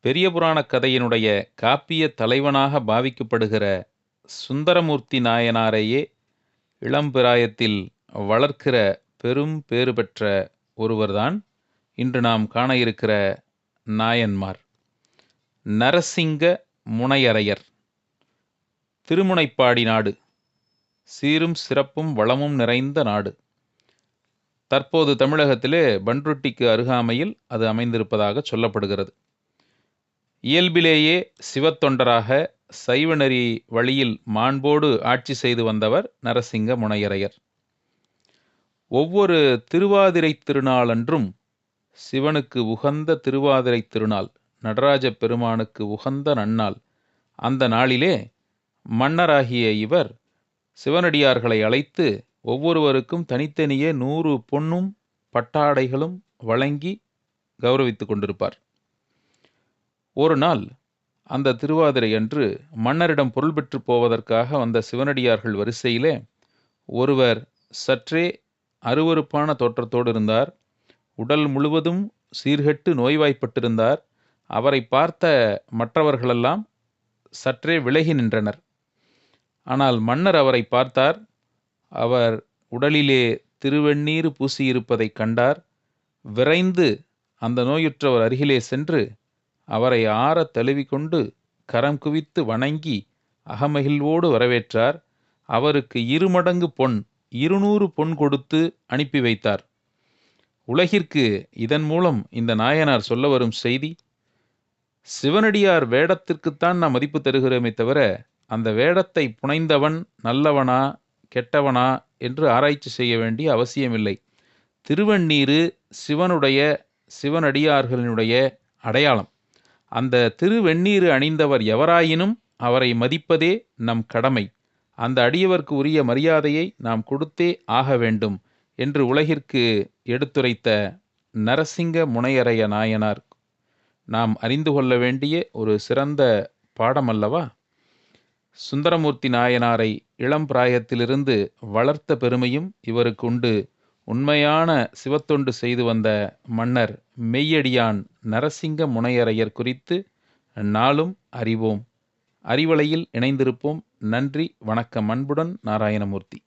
பெரிய புராணக் கதையினுடைய காப்பிய தலைவனாக பாவிக்கப்படுகிற சுந்தரமூர்த்தி நாயனாரையே இளம்பிராயத்தில் வளர்க்கிற பெரும் பேறு பெற்ற ஒருவர்தான் இன்று நாம் காண இருக்கிற நாயன்மார். நரசிங்க முனையரையர் திருமுனைப்பாடி நாடு. சீரும் சிறப்பும் வளமும் நிறைந்த நாடு. தற்போது தமிழகத்திலே பன்ருட்டிக்கு அருகாமையில் அது அமைந்திருப்பதாக சொல்லப்படுகிறது. இயல்பிலேயே சிவத்தொண்டராக சைவநெறி வழியில் மாண்போடு ஆட்சி செய்து வந்தவர் நரசிங்க முனையரையர். ஒவ்வொரு திருவாதிரை திருநாளன்றும் சிவனுக்கு உகந்த திருவாதிரை திருநாள் நடராஜ பெருமானுக்கு உகந்த நன்னாள். அந்த நாளிலே மன்னராகிய இவர் சிவனடியார்களை அழைத்து ஒவ்வொருவருக்கும் தனித்தனியே நூறு பொன்னும் பட்டாடைகளும் வழங்கி கௌரவித்து கொண்டிருப்பார். ஒரு நாள் அந்த திருவாதிரை அன்று மன்னரிடம் பொருள் பெற்று போவதற்காக வந்த சிவனடியார்கள் வரிசையிலே ஒருவர் சற்றே அருவருப்பான தோற்றத்தோடு இருந்தார். உடல் முழுவதும் சீர்கெட்டு நோய்வாய்ப்பட்டிருந்தார். அவரை பார்த்த மற்றவர்களெல்லாம் சற்றே விலகி நின்றனர். ஆனால் மன்னர் அவரை பார்த்தார். அவர் உடலிலே திருவெண்ணீர் பூசியிருப்பதைக் கண்டார். விரைந்து அந்த நோயுற்றவர் அருகிலே சென்று அவரை ஆறத் தழுவிக்கொண்டு கரம் குவித்து வணங்கி அகமகிழ்வோடு வரவேற்றார். அவருக்கு இருமடங்கு பொன் இருநூறு பொன் கொடுத்து அனுப்பி வைத்தார். உலகிற்கு இதன் மூலம் இந்த நாயனார் சொல்ல வரும் செய்தி சிவனடியார் வேடத்திற்குத்தான் நாம் மதிப்பு தருகிறோமே தவிர அந்த வேடத்தை புனைந்தவன் நல்லவனா கெட்டவனா என்று ஆராய்ச்சி செய்ய வேண்டிய அவசியமில்லை. திருவண்ணீரு சிவனுடைய சிவனடியார்களினுடைய அடையாளம். அந்த திருவெண்ணீரு அணிந்தவர் எவராயினும் அவரை மதிப்பதே நம் கடமை. அந்த அடியவர்க்கு உரிய மரியாதையை நாம் கொடுத்தே ஆக வேண்டும் என்று உலகிற்கு எடுத்துரைத்த நரசிங்க முனையரைய நாயனார். நாம் அறிந்து கொள்ள வேண்டிய ஒரு சிறந்த பாடமல்லவா? சுந்தரமூர்த்தி நாயனாரை இளம் பிராயத்திலிருந்து வளர்த்த பெருமையும் இவருக்கு உண்டு. உண்மையான சிவத்தொண்டு செய்து வந்த மன்னர் மெய்யடியான் நரசிங்க முனையரையர் குறித்து நாளும் அறிவோம். அறிவலையில் இணைந்திருப்போம். நன்றி வணக்கம். அன்புடன் நாராயணமூர்த்தி.